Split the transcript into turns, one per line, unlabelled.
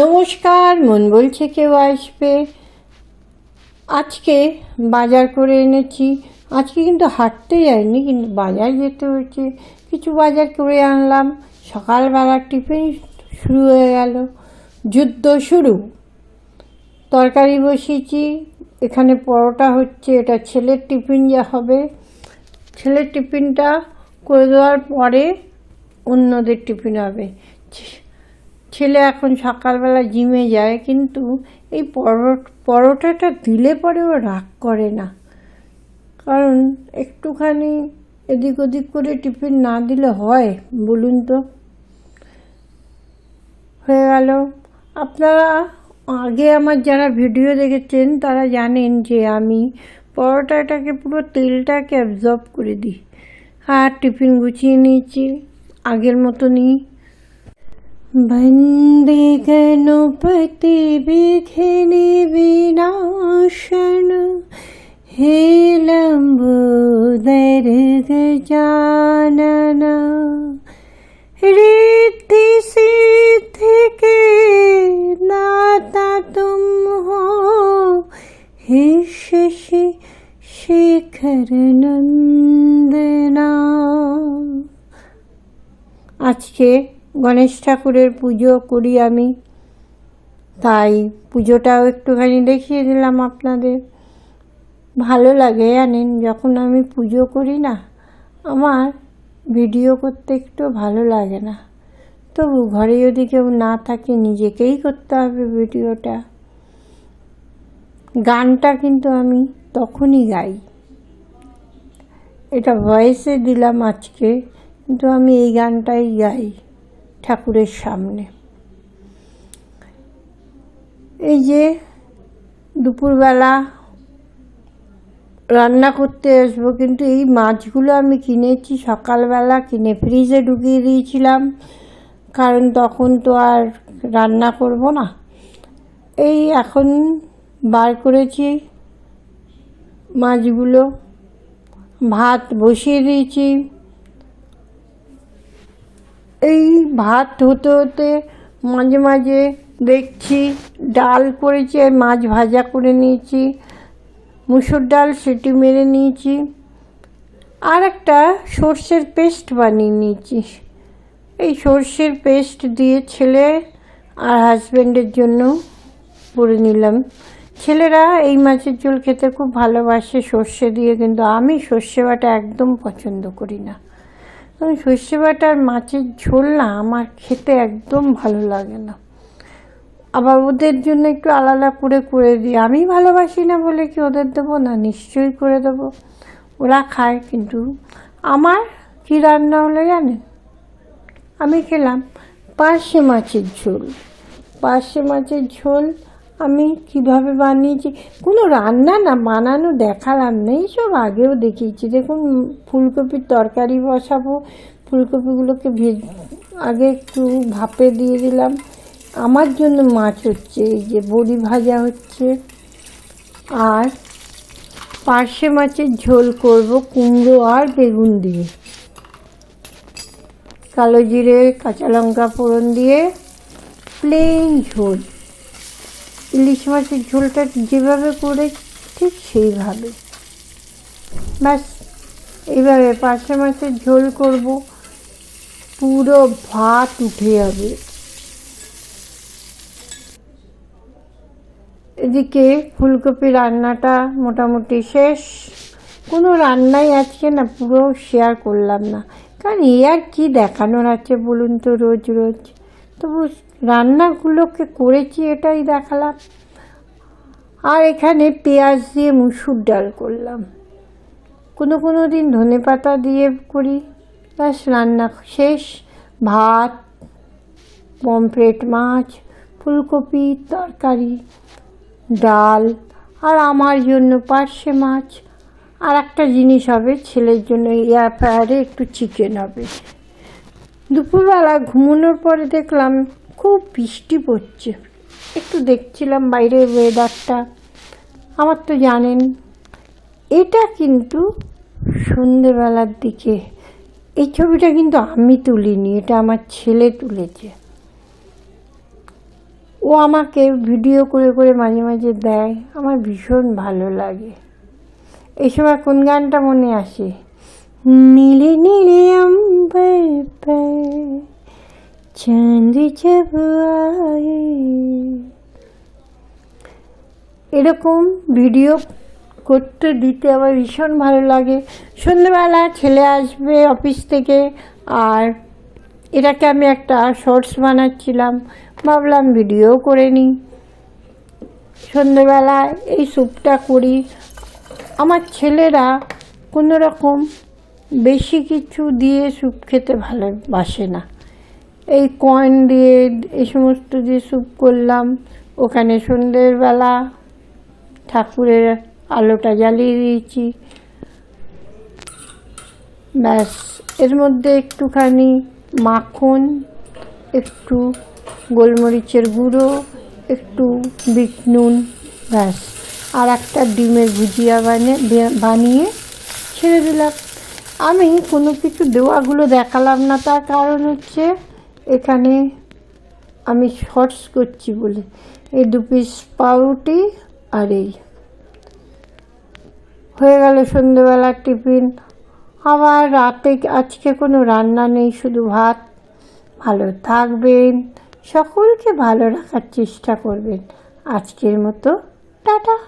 নমস্কার মন বলছে কেউ আসবে। আজকে বাজার করে এনেছি। আজকে কিন্তু হাঁটতে যাইনি, কিন্তু বাজার যেতে হচ্ছে কিছু বাজার করে আনলাম। সকালবেলা টিফিন শুরু হয়ে গেল। যুদ্ধ শুরু। তরকারি বসিয়েছি। এখানে পরোটা হচ্ছে, এটা ছেলের টিফিন যা হবে। ছেলের টিফিনটা করে দেওয়ার পরে অন্যদের টিফিন হবে। ছেলে এখন সকালবেলা জিমে যায়, কিন্তু এই পরো- পরোটাটা দিলে পরে ও রাগ করে না। কারণ একটুখানি এদিক ওদিক করে টিফিন না দিলে হয়, বলুন তো। হয়ে গেল। আপনারা আগে আমার যারা ভিডিও দেখেছেন, তারা জানেন যে আমি পরোটাটাকে পুরো তেলটাকে অ্যাবজর্ব করে দিই। আর টিফিন গুছিয়ে নিয়েছি, আগের মতনই। वन्दे गणपति विघ्नि विनाशन हे लम्बोदर गजानन रिद्धि सिद्धि के दाता तुम हो हे शशि शेखर नंदना আজকে গণেশ ঠাকুরের পুজো করি আমি। তাই পুজোটাও একটুখানি দেখিয়ে দিলাম আপনাদের। ভালো লাগে জানেন, যখন আমি পুজো করি না, আমার ভিডিও করতে একটু ভালো লাগে না। তবু ঘরে যদি কেউ না থাকে, নিজেকেই করতে হবে ভিডিওটা। গানটা কিন্তু আমি তখনই গাই। এটা ভয়েসে দিলাম আজকে, কিন্তু আমি এই গানটাই গাই। ঠাকুরের সামনে। এই যে দুপুরবেলা রান্না করতে আসব, কিন্তু এই মাছগুলো আমি কিনেছি, সকালবেলা কিনে ফ্রিজে ঢুকিয়ে দিয়েছিলাম, কারণ তখন তো আর রান্না করব না। এই এখন বার করেছি মাছগুলো, ভাত বসিয়ে দিয়েছি। এই ভাত হতে হতে মাঝে মাঝে দেখছি ডাল করেছি আর মাছ ভাজা করে নিয়েছি, মুসুর ডাল সেটি মেরে নিয়েছি, আর একটা সর্ষের পেস্ট বানিয়ে নিয়েছি। এই সর্ষের পেস্ট দিয়ে ছেলে আর হাজব্যান্ডের জন্য করে নিলাম। ছেলেরা এই মাছের ঝোল খেতে খুব ভালোবাসে, সর্ষে দিয়ে, কিন্তু আমি সর্ষে বাটা একদম পছন্দ করি না। কারণ সর্ষে বাটার মাছের ঝোল না, আমার খেতে একদম ভালো লাগে না। আবার ওদের জন্য একটু আলাদা করে করে দিই। আমি ভালোবাসি না বলে কি ওদের দেবো? না, নিশ্চয়ই করে দেবো। ওরা খায় কিন্তু আমার কী রান্না হলো জানেন? আমি খেলাম পার্শে মাছের ঝোল। পার্শে মাছের ঝোল আমি কীভাবে বানিয়েছি? কোনো রান্না না, বানানো দেখালাম না এইসব আগেও দেখিয়েছি। দেখুন, ফুলকপির তরকারি বসাবো, ফুলকপিগুলোকে ভেজ, আগে একটু ভাপে দিয়ে দিলাম। আমার জন্য মাছ হচ্ছে, এই যে বড়ি ভাজা হচ্ছে। আর পার্শে মাছের ঝোল করব কুমড়ো আর বেগুন দিয়ে। কালো জিরে, কাঁচা লঙ্কা ফোড়ন দিয়ে প্লেন ঝোল। ইলিশ মাছের ঝোলটা যেভাবে করে ঠিক সেইভাবে। ব্যাস এইভাবে পার্শে মাছের ঝোল করব। পুরো ভাত উঠে যাবে। এদিকে ফুলকপি রান্নাটা মোটামুটি শেষ। কোনো রান্নাই আজকে না পুরো শেয়ার করলাম না। কারণ এ আর কী দেখানোর আছে বলুন তো রোজ রোজ? তবু রান্নাগুলোকে করেছি, এটাই দেখালাম। আর এখানে পেঁয়াজ দিয়ে মুসুর ডাল করলাম। কোনো কোনো দিন ধনে পাতা দিয়ে করি। ব্যাস, রান্না শেষ। ভাত, পমফ্রেট মাছ, ফুলকপি, তরকারি, ডাল, আর আমার জন্য পার্শে মাছ। আর একটা জিনিস হবে, ছেলের জন্য এয়ার ফ্রায়ারে একটু চিকেন হবে। দুপুরবেলা ঘুমানোর পরে দেখলাম খুব বৃষ্টি পড়ছে। একটু দেখছিলাম বাইরের ওয়েদারটা আমার তো জানেন, এটা কিন্তু সন্ধেবেলার দিকে। এই ছবিটা কিন্তু আমি তুলিনি, এটা আমার ছেলে তুলেছে। ও আমাকে ভিডিও করে করে মাঝে মাঝে দেয়, আমার ভীষণ ভালো লাগে। এই সময় কোন গানটা মনে আসে? এরকম ভিডিও করতে, দিতে আমার ভীষণ ভালো লাগে। সন্ধ্যেবেলা ছেলে আসবে অফিস থেকে, আর এটাকে আমি একটা শর্টস বানাচ্ছিলাম। ভাবলাম ভিডিও করে নিই। সন্ধ্যেবেলা এই স্যুপটা করি। আমার ছেলেরা কোনো রকম বেশি কিছু দিয়ে স্যুপ খেতে ভালোবাসে না। এই কয়েন দিয়ে এই সমস্ত যে স্যুপ করলাম, ওখানে সন্ধ্যের বেলা ঠাকুরের আলোটা জ্বালিয়ে দিয়েছি। ব্যাস, এর মধ্যে একটুখানি মাখন, একটু গোলমরিচের গুঁড়ো, একটু বিট নুন, ব্যাস। আর একটা ডিমের ভুজিয়া বানিয়ে বানিয়ে ছেড়ে দিলাম। আমি কোনো কিছু দেওয়াগুলো দেখালাম না, তার কারণ হচ্ছে এখানে আমি শর্টস করছি বলে। এই দু পিস পাউরুটি আর এই। হয়ে গেল সন্ধেবেলার টিফিন। আবার রাতে আজকে কোনো রান্না নেই, শুধু ভাত। ভালো থাকবেন, সকলকে ভালো রাখার চেষ্টা করবেন। আজকের মতো, টাটা।